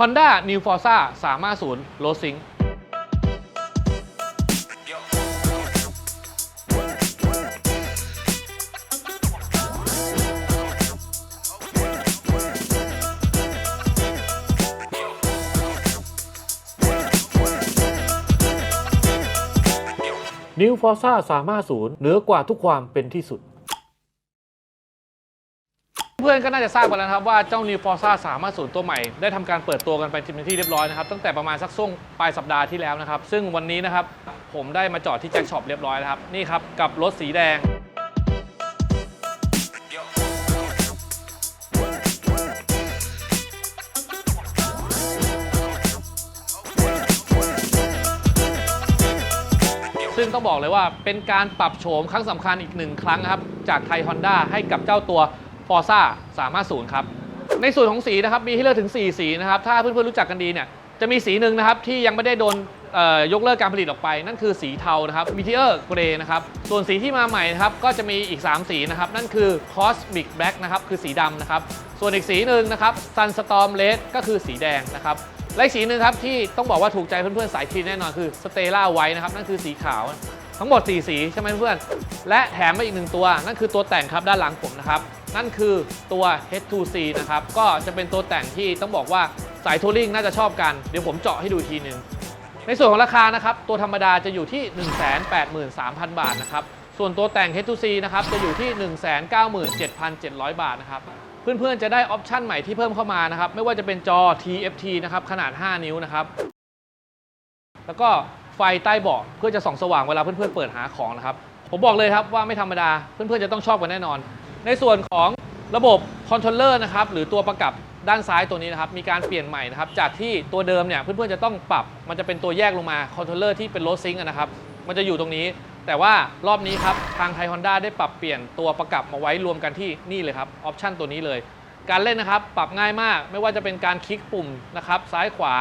Honda New Forza 350 Road Sync นิวฟอร์ซ่าสามารถศูนย์เหนือกว่าทุกความเป็นที่สุด เพื่อนก็น่าจะทราบกันแล้วครับว่าเจ้า New Forza 350 ตัวใหม่ ได้ทำการเปิดตัวกันไปเป็นที่เรียบร้อยนะครับ ตั้งแต่ประมาณสักช่วงปลายสัปดาห์ที่แล้วนะครับ ซึ่งวันนี้นะครับ ผมได้มาจอดที่แจ็คช็อปเรียบร้อยแล้วครับ นี่ครับ กับรถสีแดงซึ่งต้องบอกเลยว่าเป็นการปรับโฉมครั้งสำคัญอีกหนึ่งครั้งนะครับจากไทย Honda ให้กับเจ้าตัว Forza 350 ครับ ในส่วนของสีนะครับมีให้เลือกถึง 4 สีนะครับ ถ้าเพื่อนๆรู้จักกันดีเนี่ยจะมีสีหนึ่งนะครับที่ยังไม่ได้โดนยกเลิกการผลิตออกไป นั่นคือสีเทานะครับ Meteor Grey นะครับ ส่วนสีที่มาใหม่นะครับก็จะมีอีก 3 สีนะครับ นั่นคือ Cosmic Black นะครับคือสีดำนะครับ ส่วนอีกสีหนึ่งนะครับ Sunstorm Red ก็คือสีแดงนะครับและสีหนึ่งครับที่ต้องบอกว่าถูกใจเพื่อนๆสายทีแน่นอนคือ Stella White นะครับนั่นคือสีขาวทั้งหมด 4 สีใช่ไหมเพื่อน และแถมมาอีกหนึ่งตัว นั่นคือตัวแต่งครับด้านหลังผมนะครับ นั่นคือตัว H2C นะครับ ก็จะเป็นตัวแต่งที่ต้องบอกว่าสายทัวริงน่าจะชอบกัน เดี๋ยวผมเจาะให้ดูทีหนึ่งในส่วนของราคานะครับ ตัวธรรมดาจะอยู่ที่ 183,000 บาทนะครับ ส่วนตัวแต่ง H2C นะครับ จะอยู่ที่ 197,700 บาทนะครับ เพื่อนๆ จะได้ออปชั่นใหม่ที่เพิ่มเข้ามานะครับ ไม่ว่าจะเป็นจอ TFT นะครับ ขนาด 5 นิ้วนะครับ แล้วก็ไฟใต้เบาะเพื่อจะส่องสว่างเวลาเพื่อนๆ เปิดหาของนะครับ ผมบอกเลยครับว่าไม่ธรรมดา เพื่อนๆ จะต้องชอบกันแน่นอน ในส่วนของระบบคอนโทรลเลอร์นะครับหรือตัวประกับด้านซ้ายตัวนี้นะครับมีการเปลี่ยนใหม่นะครับจากที่ตัวเดิมเนี่ยเพื่อนๆจะต้องปรับ มันจะเป็นตัวแยกลงมาคอนโทรลเลอร์ที่เป็นโรดซิงค์นะครับมันจะอยู่ตรงนี้ แต่ว่ารอบนี้ครับทางไทยฮอนด้าได้ปรับเปลี่ยนตัวประกับมาไว้รวมกันที่นี่เลยครับออปชันตัวนี้เลย การเล่นนะครับปรับง่ายมาก ไม่ว่าจะเป็นการคลิกปุ่มนะครับซ้ายขวา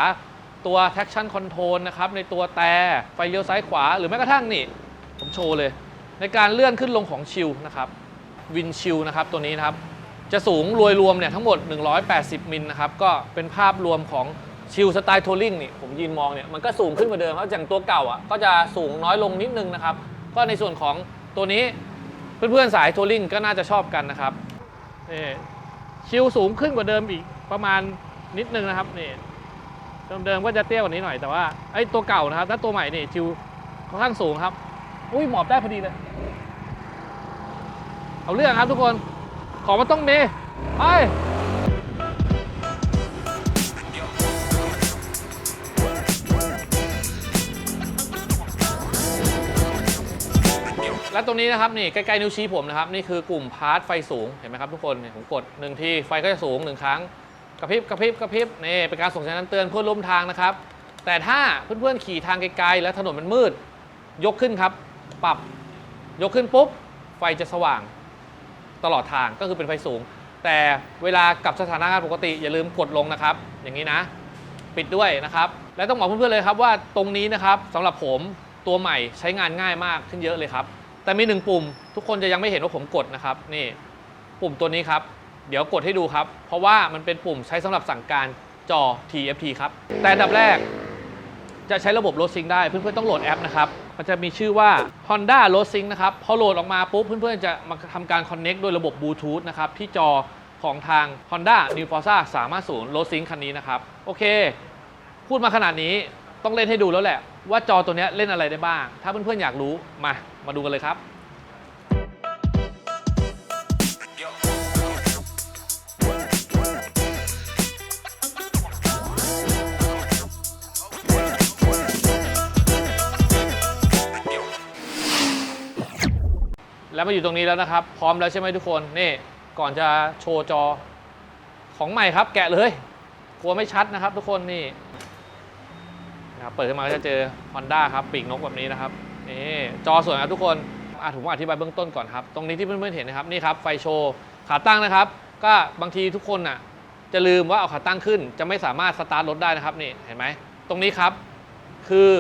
ตัว traction control นะครับในตัวแต่ไฟเลี้ยวซ้ายขวา หรือแม้กระทั่งนี่ผมโชว์เลย ในการเลื่อนขึ้นลงของชิลนะครับ วินชิลนะครับตัวนี้นะครับ จะสูงรวยรวมเนี่ยทั้งหมด 180 มิลนะครับ ก็เป็นภาพรวมของชิลสไตล์ทัวริงนี่ผมยืนมองเนี่ยมันก็สูงขึ้นกว่าเดิมเพราะอย่างตัวเก่าอะก็จะสูงน้อยลงนิดนึงนะครับ ก็ในส่วนของตัวนี้เพื่อนๆสายทัวริงก็น่าจะชอบกันนะครับนี่ชิลสูงขึ้นกว่าเดิมอีกประมาณนิดนึงนะครับนี่เดิมๆก็จะเตี้ยกว่านี้หน่อยแต่ว่าไอ้ตัวเก่านะครับถ้าตัวใหม่นี่ชิวค่อนข้างสูงครับ อุ้ยหมอบได้พอดีเลย เอาเรื่องครับทุกคน ของมันต้องมีไปและตรงนี้นะครับนี่ใกล้ๆนิ้วชี้ผมนะครับนี่คือกลุ่มพาร์ทไฟสูงเห็นไหมครับทุกคนผมกดหนึ่งทีไฟก็จะสูงหนึ่งครั้งกระพริบกระพริบกระพริบนี่เป็นการส่งสัญญาณเตือนเพื่อนร่วมทางนะครับ แต่ถ้าเพื่อนๆขี่ทางไกลๆ แล้วถนนมันมืด ยกขึ้นครับ ปรับยกขึ้นปุ๊บ ไฟจะสว่าง ตลอดทางก็คือเป็นไฟสูง แต่เวลากับสถานการณ์ปกติอย่าลืมกดลงนะครับ อย่างนี้นะ ปิดด้วยนะครับ และต้องบอกเพื่อนๆเลยครับว่าตรงนี้นะครับสำหรับผมตัวใหม่ใช้งานง่ายมากขึ้นเยอะเลยครับ แต่มีหนึ่งปุ่ม ทุกคนจะยังไม่เห็นว่าผมกดนะครับนี่ปุ่มตัวนี้ครับ เดี๋ยวกดให้ดูครับ เพราะว่ามันเป็นปุ่มใช้สำหรับสั่งการจอ TFT ครับ แต่อันดับแรกจะใช้ระบบ Road Sync ได้เพื่อนๆต้องโหลดแอปนะครับ มันจะมีชื่อว่า Honda Road Sync นะครับ พอโหลดออกมาปุ๊บเพื่อนๆ จะมาทำการ Connect ด้วยระบบ Bluetooth นะครับที่จอของทาง Honda New Forza 350 Road Sync คันนี้นะครับ โอเค พูดมาขนาดนี้ต้องเล่นให้ดูแล้วแหละ ว่าจอตัวนี้เล่นอะไรได้บ้าง ถ้าเพื่อนๆ อยากรู้มามาดูกันเลยครับ แล้วมาอยู่ตรงนี้แล้วนะครับ พร้อมแล้วใช่ไหมทุกคน นี่ ก่อนจะโชว์จอของใหม่ครับ แกะเลย กลัวไม่ชัดนะครับ ทุกคนนี่นะครับเปิดขึ้นมาก็จะเจอ Honda ครับ ปีกนกแบบนี้นะครับ นี่จอสวยครับทุกคนอะผมอธิบายเบื้องต้นก่อนครับ ตรงนี้ที่เพื่อนๆเห็นนะครับ นี่ครับ ไฟโชว์ ขาตั้งนะครับ ก็บางทีทุกคนน่ะ จะลืมว่าเอาขาตั้งขึ้น จะไม่สามารถสตาร์ทรถได้นะครับ นี่ เห็นไหม ตรงนี้ครับ คือ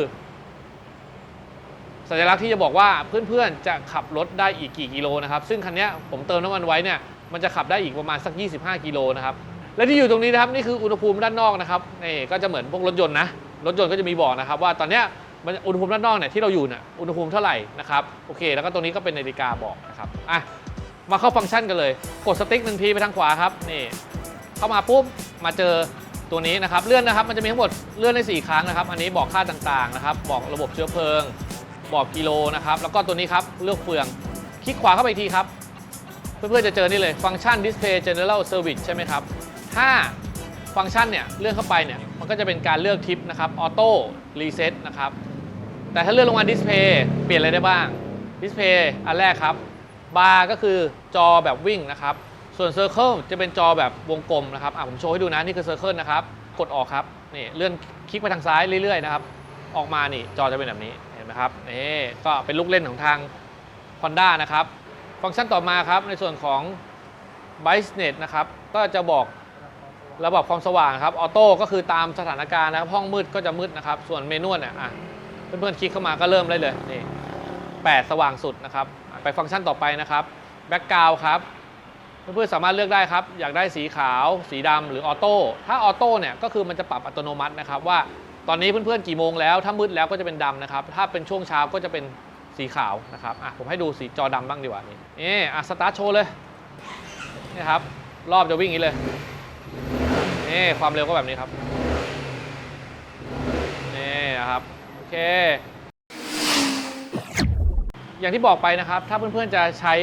สัญลักษณ์ที่จะบอกว่าเพื่อนๆจะขับรถได้อีกกี่กิโลนะครับ ซึ่งคันนี้ผมเติมน้ำมันไว้เนี่ยมันจะขับได้อีกประมาณสัก 25 กิโลนะครับ และที่อยู่ตรงนี้นะครับนี่คืออุณหภูมิด้านนอกนะครับนี่ก็จะเหมือนพวกรถยนต์นะรถยนต์ก็จะมีบอกนะครับว่าตอนเนี้ยมันอุณหภูมิด้านนอกเนี่ยที่เราอยู่เนี่ยอุณหภูมิเท่าไหร่นะครับโอเค แล้วก็ตรงนี้ก็เป็นนาฬิกาบอกนะครับอะมาเข้าฟังก์ชันกันเลย กดสติ๊กหนึ่งทีไปทางขวาครับนี่เข้ามาปุ๊บมาเจอตัวนี้นะครับเลื่อนนะครับมันจะมีทั้งหมดเลื่อนได้สี่ครั้งนะครับ อันนี้บอกค่าต่างๆนะครับ บอกระบบเชื้อเพลิง บอกกิโลนะครับแล้วก็ตัวนี้ครับเลือกเฟือง คลิกขวาเข้าไปทีครับ เพื่อนๆจะเจอนี่เลยฟังก์ชัน Display General Service ใช่ไหมครับถ้าฟังก์ชันเนี่ยเลื่อนเข้าไปเนี่ยมันก็จะเป็นการเลือกทิปนะครับออโต้รีเซ็ตนะครับแต่ถ้าเลื่อนลงมา Display เปลี่ยนอะไรได้บ้าง Display อันแรกครับบาร์ก็คือจอแบบวิ่งนะครับส่วน Circle จะเป็นจอแบบวงกลมนะครับอะผมโชว์ให้ดูนะนี่คือ Circle นะครับกดออกครับนี่เลื่อนคลิกไปทางซ้ายเรื่อยๆนะครับออกมานี่จอจะเป็นแบบนี้ นไหมครับนี่ก็เป็นลูกเล่นของทาง Honda นะครับ ฟังก์ชันต่อมาครับในส่วนของ Brightness นะครับก็จะบอกระบบความสว่างครับออโต้ก็คือตามสถานการณ์นะครับห้องมืดก็จะมืดนะครับ ส่วนเมนูเนี่ยอะเพื่อนๆคลิกเข้ามาก็เริ่มได้เลยนี่8สว่างสุดนะครับ ไปฟังก์ชันต่อไปนะครับแบ็กกราวครับเพื่อนๆสามารถเลือกได้ครับ อยากได้สีขาว สีดำหรือออโต้ถ้าออโต้เนี่ยก็คือมันจะปรับอัตโนมัตินะครับว่า ตอนนี้เพื่อนๆกี่โมงแล้ว ถ้ามืดแล้วก็จะเป็นดำนะครับ ถ้าเป็นช่วงเช้าก็จะเป็นสีขาวนะครับอะผมให้ดูสีจอดำบ้างดีกว่านี่นี่อะสตาร์ทโชว์เลยนี่ครับ รอบจะวิ่งอย่างนี้เลยนี่ความเร็วก็แบบนี้ครับนี่นะครับ โอเค อย่างที่บอกไปนะครับ ถ้าเพื่อนๆจะใช้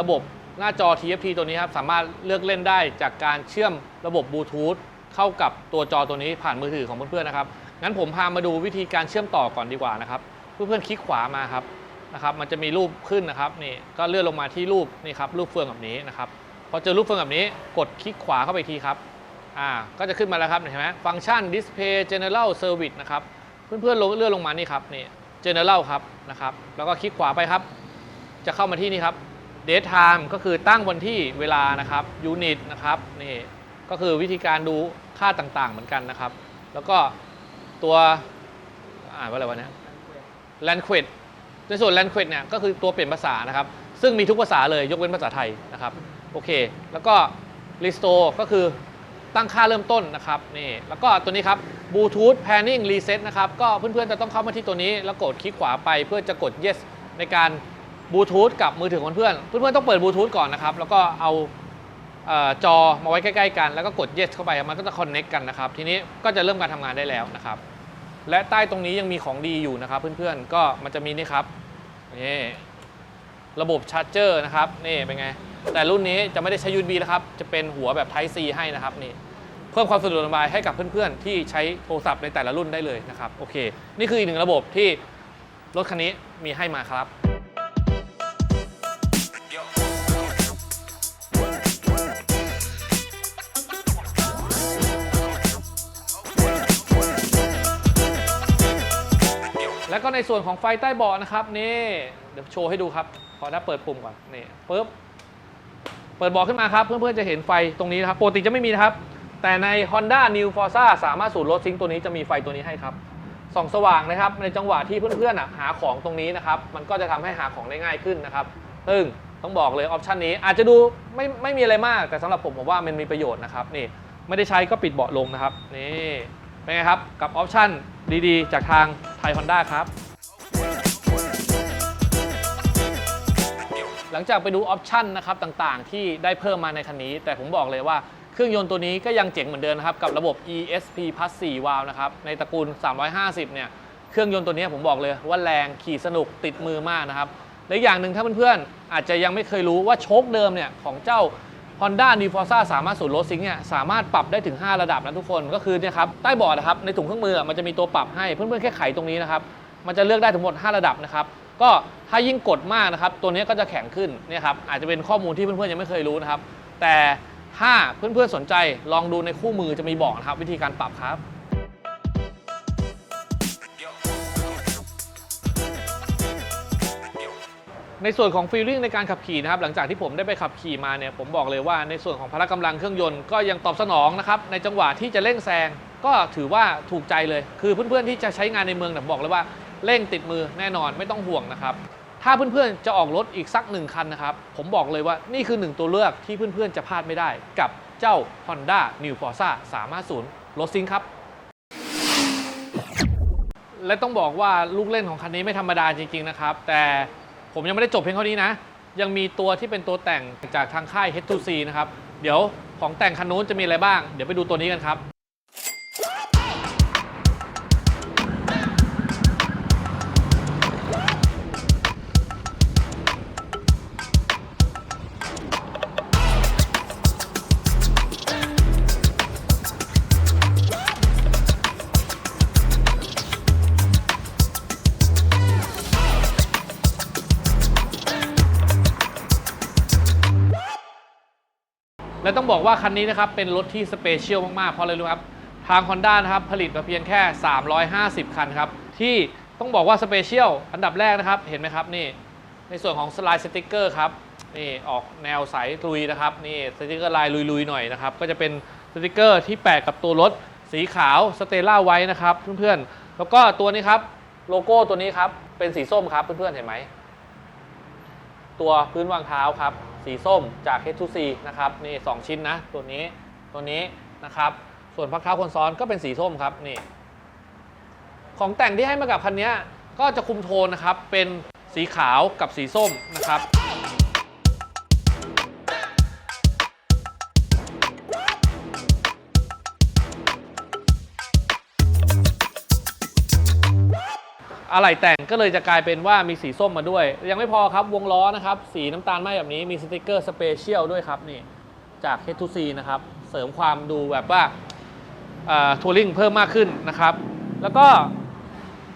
ระบบหน้าจอ TFT ตัวนี้ครับ สามารถเลือกเล่นได้จากการเชื่อมระบบบลูทูธเข้ากับตัวจอตัวนี้ผ่านมือถือของเพื่อนๆนะครับ งั้นผมพามาดูวิธีการเชื่อมต่อก่อนดีกว่านะครับ เพื่อนๆคลิกขวามาครับนะครับ มันจะมีรูปขึ้นนะครับนี่ก็เลื่อนลงมาที่รูปนี่ครับรูปเฟืองแบบนี้นะครับพอเจอรูปเฟืองแบบนี้กดคลิกขวาเข้าไปทีครับอ่าก็จะขึ้นมาแล้วครับเห็นไหมฟังก์ชัน Display General Service นะครับเพื่อนๆลงเลื่อนลงมานี่ครับนี่ General ครับนะครับแล้วก็คลิกขวาไปครับ จะเข้ามาที่นี่ครับ Date Time ก็คือตั้งวันที่เวลานะครับ Unit นะครับนี่ก็คือวิธีการดูค่าต่างๆเหมือนกันนะครับ แล้วก็ ตัวอ่านว่าอะไรวะเนี่ย Language ในส่วน Language เนี่ยก็คือตัวเปลี่ยนภาษานะครับ ซึ่งมีทุกภาษาเลยยกเว้นภาษาไทยนะครับโอเค แล้วก็ Restore ก็คือตั้งค่าเริ่มต้นนะครับนี่แล้วก็ตัวนี้ครับ Bluetooth Pairing Reset นะครับก็เพื่อนๆจะต้องเข้ามาที่ตัวนี้ แล้วกดคลิกขวาไปเพื่อจะกด yes ในการบลูทูธกับมือถือของเพื่อน เพื่อนๆต้องเปิดบลูทูธก่อนนะครับ แล้วก็เอา จอมาไว้ใกล้ๆกันแล้วก็กด yes เข้าไปมันก็จะ connect กันนะครับ ทีนี้ก็จะเริ่มการทำงานได้แล้วนะครับ และใต้ตรงนี้ยังมีของดีอยู่นะครับ เพื่อนๆก็มันจะมีนี่ครับนี่ระบบชาร์จเจอร์นะครับนี่เป็นไง แต่รุ่นนี้จะไม่ได้ใช้ USB นะครับ จะเป็นหัวแบบ Type C ให้นะครับนี่เพิ่มความสะดวกสบายให้กับเพื่อนๆ ที่ใช้โทรศัพท์ในแต่ละรุ่นได้เลยนะครับโอเค นี่คืออีกหนึ่งระบบที่รถคันนี้มีให้มาครับ แล้วก็ในส่วนของไฟใต้เบาะนะครับนี่เดี๋ยวโชว์ให้ดูครับ ขอถ้าเปิดปุ่มก่อนนี่ปึ๊บเปิดเบาะขึ้นมาครับ เพื่อนๆจะเห็นไฟตรงนี้นะครับปกติจะไม่มีนะครับ แต่ใน Honda New Forza สามารถสูตรรถซิงค์ตัวนี้จะมีไฟตัวนี้ให้ครับส่องสว่างนะครับ ในจังหวะที่เพื่อนๆหาของตรงนี้นะครับ มันก็จะทำให้หาของได้ง่ายขึ้นนะครับซึ่งต้องบอกเลยออปชันนี้อาจจะดูไม่ไม่มีอะไรมากแต่สำหรับผมผมว่ามันมีประโยชน์นะครับนี่ไม่ได้ใช้ก็ปิดเบาะลงนะครับนี่ เป็นไงครับ กับออปชันดีๆ จากทางไทย Honda ครับ หลังจากไปดูออปชันนะครับต่างๆ ที่ได้เพิ่มมาในคันนี้ แต่ผมบอกเลยว่าเครื่องยนต์ตัวนี้ก็ยังเจ๋งเหมือนเดิมนะครับ กับระบบ ESP Plus 4 วาล์วนะครับ ในตระกูล 350 เนี่ย เครื่องยนต์ตัวนี้ผมบอกเลยว่าแรงขี่สนุกติดมือมากนะครับ และอีกอย่างหนึ่งถ้าเพื่อนๆ อาจจะยังไม่เคยรู้ว่าโชคเดิมเนี่ย ของเจ้า Honda New Forza สามารถสูตรรถซิงเนี่ยสามารถปรับได้ถึง 5 ระดับนะทุกคนก็คือเนี่ยครับใต้บอร์ดนะครับในถุงเครื่องมือมันจะมีตัวปรับให้เพื่อนๆแค่ไขตรงนี้นะครับมันจะเลือกได้ทั้งหมด 5 ระดับนะครับก็ถ้ายิ่งกดมากนะครับตัวนี้ก็จะแข็งขึ้นเนี่ยครับอาจจะเป็นข้อมูลที่เพื่อนๆยังไม่เคยรู้นะครับแต่ถ้าเพื่อนๆสนใจลองดูในคู่มือจะมีบอกนะครับวิธีการปรับครับ ในส่วนของฟีลลิ่งในการขับขี่นะครับหลังจากที่ผมได้ไปขับขี่มาเนี่ยผมบอกเลยว่าในส่วนของพละกำลังเครื่องยนต์ก็ยังตอบสนองนะครับในจังหวะที่จะเร่งแซงก็ถือว่าถูกใจเลย คือเพื่อนๆที่จะใช้งานในเมืองเนี่บอกเลยว่าเร่งติดมือแน่นอนไม่ต้องห่วงนะครับถ้าเพื่อนๆจะออกรถอีกสักหนึ่งคันนะครับผมบอกเลยว่านี่คือหนึ่งตัวเลือกที่เพื่อนๆจะพลาดไม่ได้กับเจ้า Honda New Forza 350 Racing ครับและต้องบอกว่าลูกเล่นของคันนี้ไม่ธรรมดาจริงๆนะครับ แต่ ผมยังไม่ได้จบเพียงเท่านี้นะ ยังมีตัวที่เป็นตัวแต่งจากทางค่าย H2C นะครับ เดี๋ยวของแต่งคันนู้นจะมีอะไรบ้าง เดี๋ยวไปดูตัวนี้กันครับ บอกว่าคันนี้นะครับเป็นรถที่สเปเชียลมาก ๆ เพราะอะไรรู้ครับ ทาง Honda นะครับผลิตมาเพียงแค่ 350 คันครับ ที่ต้องบอกว่าสเปเชียลอันดับแรกนะครับ เห็นไหมครับนี่ ในส่วนของสไลด์สติกเกอร์ครับนี่ออกแนวใสลุยนะครับนี่สติกเกอร์ลายลุย ๆ หน่อยนะครับ ก็จะเป็นสติกเกอร์ที่แปะกับตัวรถสีขาวสเตล่าไว้นะครับเพื่อนๆแล้วก็ตัวนี้ครับโลโก้ตัวนี้ครับเป็นสีส้มครับเพื่อนๆเห็นไหม ตัวพื้นวางเท้าครับ สีส้มจาก H2C นะครับนี่2ชิ้นนะ ตัวนี้ตัวนี้นะครับ ส่วนพักเท้าคนซ้อนก็เป็นสีส้มครับนี่ ของแต่งที่ให้มากับคันนี้ก็จะคุมโทนนะครับ เป็นสีขาวกับสีส้มนะครับ อะไหล่แต่งก็เลยจะกลายเป็นว่ามีสีส้มมาด้วย ยังไม่พอครับวงล้อนะครับ สีน้ำตาลไหมแบบนี้มีสติกเกอร์สเปเชียลด้วยครับนี่จาก H2C นะครับเสริมความดูแบบว่าทัวริงเพิ่มมากขึ้นนะครับ แล้วก็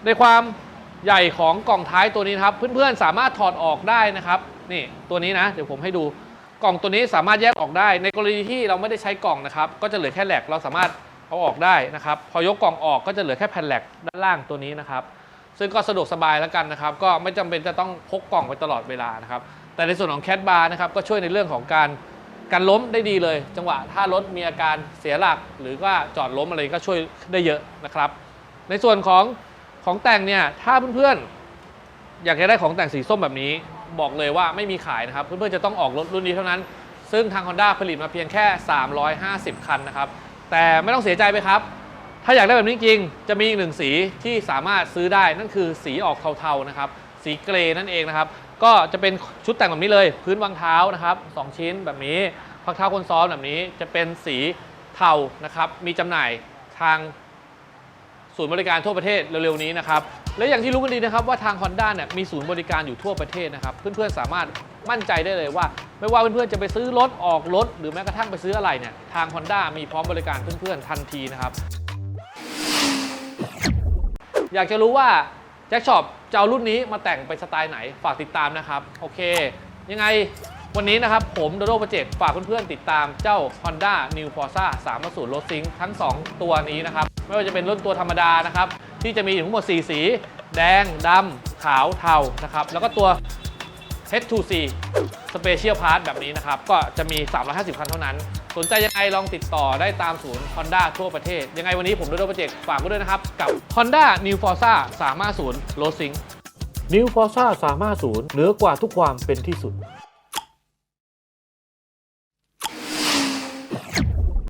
ในความใหญ่ของกล่องท้ายตัวนี้ครับ เพื่อนๆสามารถถอดออกได้นะครับนี่ตัวนี้นะเดี๋ยวผมให้ดูกล่องตัวนี้สามารถแยกออกได้ ในกรณีที่เราไม่ได้ใช้กล่องนะครับ ก็จะเหลือแค่แหลกเราสามารถเอาออกได้นะครับ พอยกกล่องออกก็จะเหลือแค่แผ่นแหลกด้านล่างตัวนี้นะครับ ซึ่งก็สะดวกสบายแล้วกันนะครับ ก็ไม่จำเป็นจะต้องพกกล่องไปตลอดเวลานะครับ แต่ในส่วนของแคดบาร์นะครับก็ช่วยในเรื่องของการการล้มได้ดีเลย จังหวะถ้ารถมีอาการเสียหลัก หรือว่าจอดล้มอะไรก็ช่วยได้เยอะนะครับ ในส่วนของของแต่งเนี่ยถ้าเพื่อนๆ อยากจะได้ของแต่งสีส้มแบบนี้ บอกเลยว่าไม่มีขายนะครับ เพื่อนๆจะต้องออกรถรุ่นนี้เท่านั้น ซึ่งทาง Honda ผลิตมาเพียงแค่ 350 คันนะครับ แต่ไม่ต้องเสียใจไปครับ ถ้าอยากได้แบบนี้จริงจะมีอีกหนึ่งสีที่สามารถซื้อได้นั่นคือสีออกเทาๆนะครับ สีเกรย์นั่นเองนะครับ ก็จะเป็นชุดแต่งแบบนี้เลย พื้นวางเท้านะครับสองชิ้นแบบนี้พักเท้าคนซ้อนแบบนี้จะเป็นสีเทานะครับ มีจำหน่ายทางศูนย์บริการทั่วประเทศเร็วๆนี้นะครับ และอย่างที่รู้กันดีนะครับว่าทาง Honda เนี่ยมีศูนย์บริการอยู่ทั่วประเทศนะครับ เพื่อนๆสามารถมั่นใจได้เลยว่า ไม่ว่าเพื่อนๆจะไปซื้อรถออกรถหรือแม้กระทั่งไปซื้ออะไรเนี่ยทาง Honda มีพร้อมบริการเพื่อนๆทันทีนะครับ อยากจะรู้ว่าแจ็คช็อปจะเอารุ่นนี้มาแต่งเป็นสไตล์ไหนฝากติดตามนะครับ โอเค ยังไงวันนี้นะครับ ผมโดโดโปรเจกต์ฝากเพื่อนๆติดตามเจ้า Honda New Forza 3.0 Road Sync ทั้ง 2 ตัวนี้นะครับ ไม่ว่าจะเป็นรุ่นตัวธรรมดานะครับ ที่จะมีทั้งหมด 4 สี แดงดำขาวเทานะครับ แล้วก็ตัว H2C Special Part แบบนี้นะครับ ก็จะมี 350 คันเท่านั้น สนใจยังไงลองติดต่อได้ตามศูนย์ Honda ทั่วประเทศ ยังไงวันนี้ผมโดโดโปรเจกต์ฝากไว้ด้วยนะครับ กับ Honda New Forza 350 Road Sync New Forza 350เหนือกว่าทุกความเป็นที่สุด